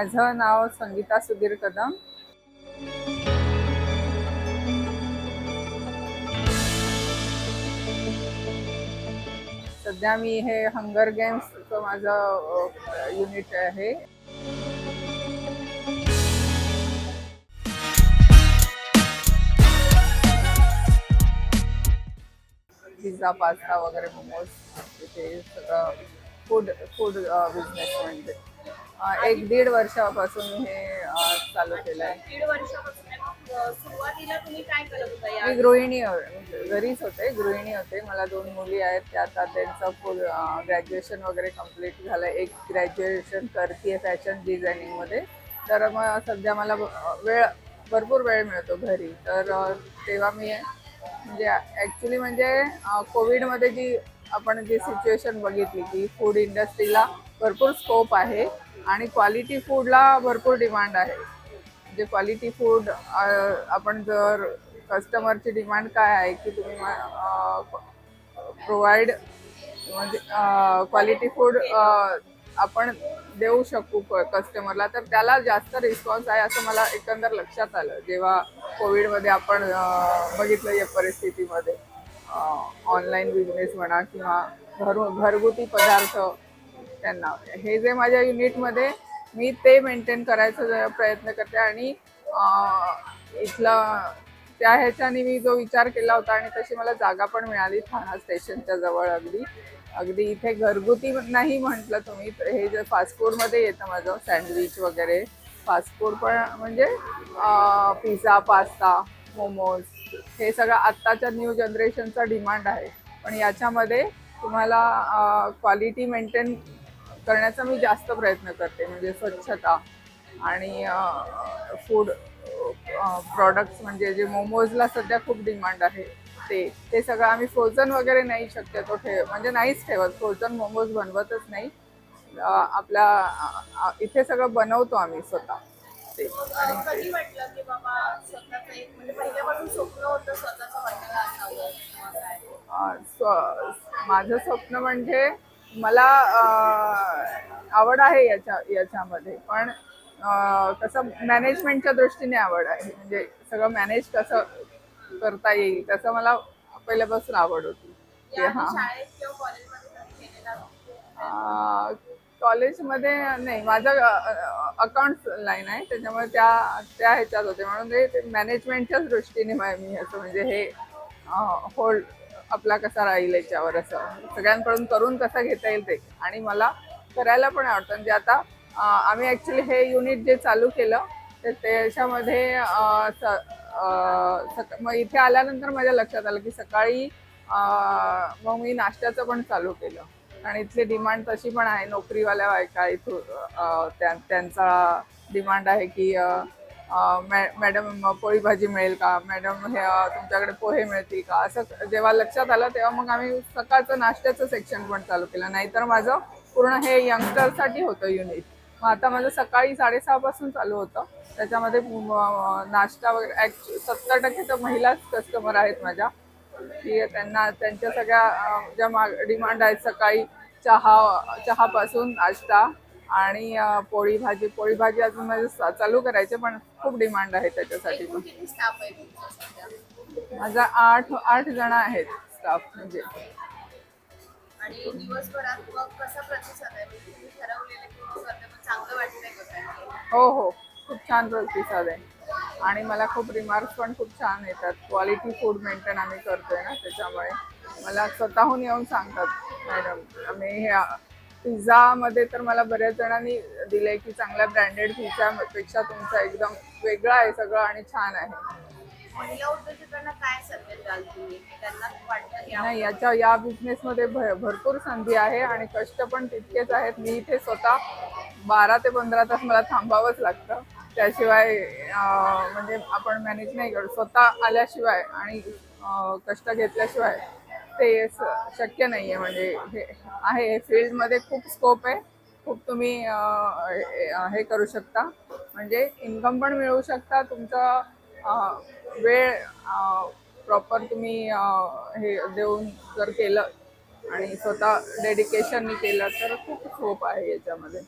माझं नाव संगीता सुधीर कदम. सध्या मी हे हंगर गेम्सचं माझं युनिट आहे. पिझ्झा पास्ता वगैरे मोमोज तिथे सगळं फूड फूड बिझनेस म्हणजे एक दीड वर्षापासून हे अं, चालू केलं आहे दीड वर्षापासून. आहे. मग, अ, सुरुवातीला तुम्ही काय करत होता या मी गृहिणी. घरीच होते गृहिणी होते. मला दोन मुली आहेत त्या आता त्यांचं फुल ग्रॅज्युएशन वगैरे कंप्लीट झालं एक ग्रॅज्युएशन करते फॅशन डिझायनिंगमध्ये तर मग सध्या मला ब- वेळ भरपूर वेळ मिळतो घरी. तर अ, तेव्हा मी म्हणजे ॲक्च्युली म्हणजे कोविडमध्ये जी आपण जी सिच्युएशन बघितली की फूड इंडस्ट्रीला भरपूर स्कोप आहे. आणि क्वालिटी फूडला भरपूर डिमांड आहे. म्हणजे क्वालिटी फूड आपण जर कस्टमरची डिमांड काय आहे की तुम्ही प्रोव्हाइड म्हणजे क्वालिटी फूड आपण देऊ शकू कस्टमरला तर त्याला जास्त रिस्पॉन्स आहे असं मला एकंदर लक्षात आलं. जेव्हा कोविडमध्ये आपण बघितलं या परिस्थितीमध्ये ऑनलाईन बिझनेस म्हणा किंवा घर घरगुती पदार्थ त्यांना. हे जे माझ्या युनिटमध्ये मी ते मेंटेन करायचा प्रयत्न करते आणि इथला त्या ह्याच्याने मी जो विचार केला होता आणि तशी मला जागा पण मिळाली ठाणा स्टेशनच्या जवळ अगदी. अगदी इथे घरगुती नाही म्हटलं तुम्ही हे जे फास्ट फूडमध्ये येतं माझं सँडविच वगैरे. फास्ट फूड पण म्हणजे पिझ्झा पास्ता मोमोज हे सगळं आत्ताच्या न्यू जनरेशनचा डिमांड आहे. पण याच्यामध्ये तुम्हाला क्वालिटी मेंटेन करण्याचा मी जास्त प्रयत्न करते म्हणजे स्वच्छता आणि फूड प्रॉडक्ट्स म्हणजे जे मोमोजला सध्या खूप डिमांड आहे ते ते सगळं आम्ही फ्रोझन वगैरे नाही शक्यतो ठेव म्हणजे नाहीच ठेवत फ्रोझन मोमोज बनवतच नाही. आपल्या इथे सगळं बनवतो आम्ही स्वतः. ते. आणि म्हणजे स्व- माझं स्वप्न म्हणजे मला आवड आहे याच्या याच्यामध्ये. पण कसं मॅनेजमेंटच्या दृष्टीने आवड आहे. म्हणजे सगळं मॅनेज कसं करता येईल त्याचं मला पहिल्यापासून आवड होती. हां. कॉलेजमध्ये नाही. माझं अकाउंट लाईन आहे. त्याच्यामुळे त्या त्या ह्याच्यात होते. म्हणून ते- मॅनेजमेंटच्याच दृष्टीने मी असं म्हणजे हे होल्ड आपला कसा राहील याच्यावर असं. सगळ्यांकडून करून कसा घेता येईल ते. आणि मला करायला पण आवडतं. म्हणजे आता आम्ही ॲक्च्युली हे युनिट जे चालू केलं तर त्याच्यामध्ये स- सक- मग इथे आल्यानंतर माझ्या लक्षात आलं की सकाळी मग मी नाश्त्याचं पण चालू केलं. आणि इथली डिमांड तशी पण आहे. नोकरीवाल्या बायका इथून त्यांचा डिमांड आहे की मॅ- मॅडम पोळी भाजी मिळेल का? मॅडम हे तुमच्याकडे पोहे मिळतील का? असं जेव्हा लक्षात आलं तेव्हा मग आम्ही सकाळचं नाश्त्याचं सेक्शन पण चालू केलं. नाहीतर माझं पूर्ण हे यंगस्टरसाठी होतं युनिट मग आता माझं सकाळी साडेसहापासून चालू होतं. त्याच्यामध्ये नाश्ता वगैरे सत्तर टक्के तर महिलाच कस्टमर आहेत माझ्या. की त्यांना त्यांच्या सगळ्या ज्या मा डिमांड आहेत सकाळी चहा चहापासून नाश्ता आणि पोळी भाजी पोळी भाजी अजून माझं चा- चालू करायचे पण खूप डिमांड आहे त्याच्यासाठी. पण माझा आठ आठ जण आहेत स्टाफ म्हणजे. म्हणजे हो हो. खूप छान प्रतिसाद आहे. आणि मला खूप रिमार्क्स पण खूप छान येतात. क्वालिटी फूड मेंटेन आम्ही करतोय ना त्याच्यामुळे. मला स्वतःहून येऊन सांगतात मॅडम आम्ही हे पिझ्झामध्ये तर मला बऱ्याच जणांनी दिलंय की चांगल्या ब्रँडेड पिझ्झापेक्षा तुमचं एकदम वेगळं आहे सगळं आणि छान आहे. महिला उद्योजकांना काय संदेश द्याल तुम्ही? की त्यांना वाटतं की नाही याच्या या बिझनेसमध्ये भ भरपूर संधी आहे आणि कष्ट पण तितकेच आहेत. मी इथे स्वतः बारा ते पंधरा तास मला थांबावंच लागतं. त्याशिवाय अं, म्हणजे आपण मॅनेज नाही करू स्वतः आल्याशिवाय आणि अं, कष्ट घेतल्याशिवाय ते शक्य नाही आहे म्हणजे हे आहे फील्डमध्ये खूप स्कोप आहे. खूप तुम्ही हे- करू शकता. म्हणजे इन्कम पण मिळवू शकता. तुमचा वेळ प्रॉपर तुम्ही हे देऊन जर केलं आणि स्वतः डेडिकेशननी केलं तर खूप स्कोप आहे याच्यामध्ये.